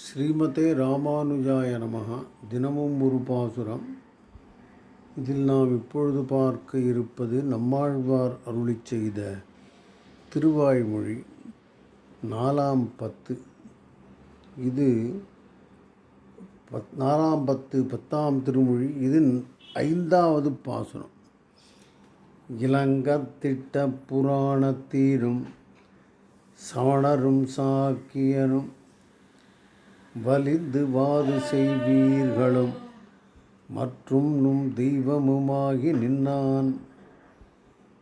ஸ்ரீமதே ராமானுஜாய நமகா தினமும் ஒரு பாசுரம். இதில் நாம் இப்பொழுது பார்க்க இருப்பது நம்மாழ்வார் அருளிச் செய்த திருவாய்மொழி நாலாம் பத்து. இது பத் நாலாம் பத்து பத்தாம் திருமொழி. இது ஐந்தாவது பாசுரம். இளங்கத்திட்ட புராணத்தீரும் சவணரும் சாக்கியரும் வலிந்து வாது செய்வீர்களும் மற்றும் நும் தெய்வமுமாகி நின்னான்.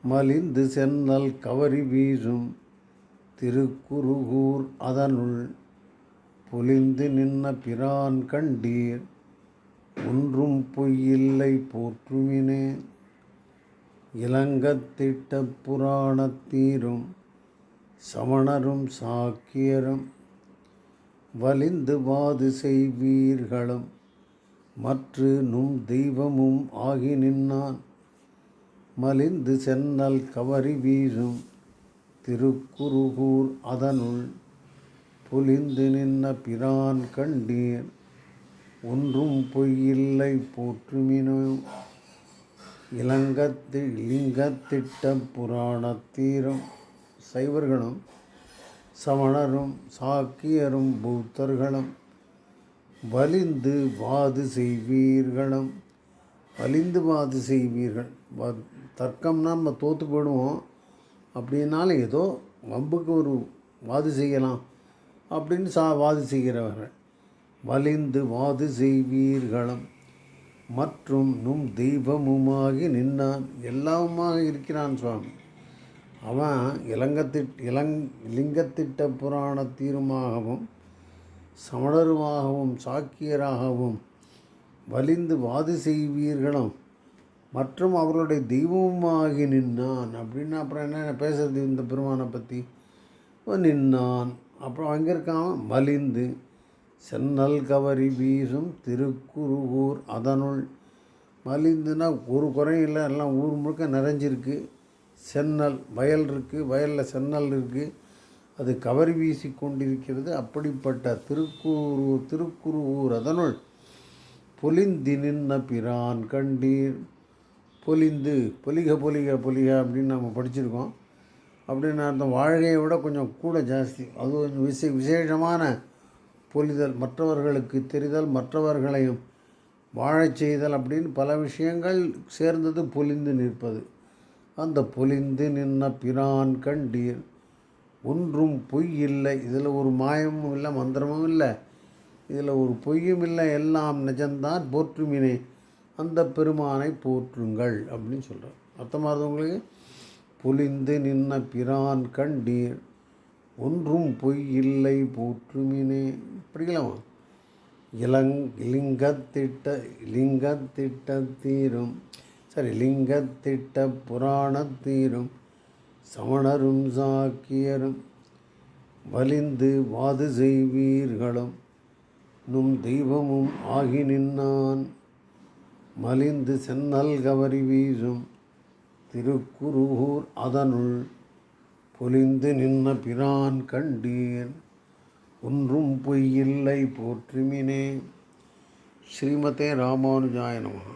மலிந்து சென்னல் கவரி வீசும் திருக்குருகூர் அதனுள் பொலிந்து நின்ன பிரான் கண்டீர் ஒன்றும் பொய்யில்லை போற்றுமினே. இலங்கத்திட்ட புராணத்தீரும் சமணரும் சாக்கியரும் வலிந்து வாது செய்வீர்களும் மற்று நும் தெய்வமும் ஆகி நின்னான். மலிந்து சென்னல் கவரி வீசும் திருக்குருகூர் அதனுள் பொலிந்து நின்ன பிரான் கண்டீர். ஒன்றும் பொய்யில்லை போற்றுமினோ இளங்கத்தி லிங்கத்திட்ட புராணத்தீரம் சைவர்களும் சமணரும் சாக்கியரும் பௌத்தர்களும் வலிந்து வாது செய்வீர்களும். வலிந்து வாது செய்வீர்கள். வ தர்க்கம்னா நம்ம தோற்று போயிடுவோம். அப்படின்னாலும் ஏதோ வம்புக்கு ஒரு வாது செய்யலாம் அப்படின்னு சா வாது செய்கிறவர்கள். வலிந்து வாது செய்வீர்களும். மற்றும் நும் தெய்வமுமாகி நின்னான் எல்லாமுமாக இருக்கிறான் சுவாமி. அவன் இளங்கத்திட் இளங் லிங்கத்திட்ட புராண தீருமாகவும் சமணருமாகவும் சாக்கியராகவும் வலிந்து வாது செய்வீர்களும். மற்றும் அவர்களுடைய தெய்வமாகி நின்னான். அப்படின்னு அப்புறம் என்ன பேசுறது இந்த பெருமானை பற்றி நின்னான். அப்புறம் அங்கே இருக்கான் மலிந்து சென்னல் கவரி வீசும் திருக்குருகூர் அதனுள். மலிந்துன்னா ஒரு குறையும் இல்லை எல்லாம் ஊர் முழுக்க நிறைஞ்சிருக்கு. சென்னல் வயல் இருக்குது வயலில் சென்னல் இருக்குது அது கவரி வீசி கொண்டிருக்கிறது. அப்படிப்பட்ட திருக்கூர் திருக்குருவூர் அதனுள் பொலிந்தி நின்ன பிரான் கண்டீர். பொலிந்து பொலிக பொலிக பொலிக அப்படின்னு நம்ம படிச்சிருக்கோம். அப்படின்னு அந்த வாழ்கையை விட கொஞ்சம் கூட ஜாஸ்தி. அது கொஞ்சம் விசே விசேஷமான பொலிதல். மற்றவர்களுக்கு தெரிதல் மற்றவர்களையும் வாழச் செய்தல் அப்படின்னு பல விஷயங்கள் சேர்ந்தது பொலிந்து நிற்பது. அந்த பொலிந்து நின்ன பிரான் கண்டீர். ஒன்றும் பொய் இல்லை இதில் ஒரு மாயமும் இல்லை மந்திரமும் இல்லை. இதில் ஒரு பொய்யும் இல்லை. எல்லாம் நிஜம்தான். போற்றுமினே அந்த பெருமானை போற்றுங்கள் அப்படின்னு சொல்கிறார் அர்த்தமாகுது உங்களுக்கு? பொலிந்து நின்ன பிரான் கண்டீர். ஒன்றும் பொய் இல்லை போற்றுமினே. படிக்கலாமா இளங் லிங்கத்திட்ட லிங்கத்திட்ட தீரும். சரி லிங்கத்திட்ட புராணத்தீரும் சமணரும் சாக்கியரும் வலிந்து வாது செய்வீர்களும் நும் தெய்வமும் ஆகி நின்னான். மலிந்து சென்னல் கவரி வீசும் திருக்குருகூர் அதனுள் பொலிந்து நின்ன பிரான் கண்டீர். ஒன்றும் பொய்யில்லை போற்றுமினே ஸ்ரீமதே ராமானுஜாய நம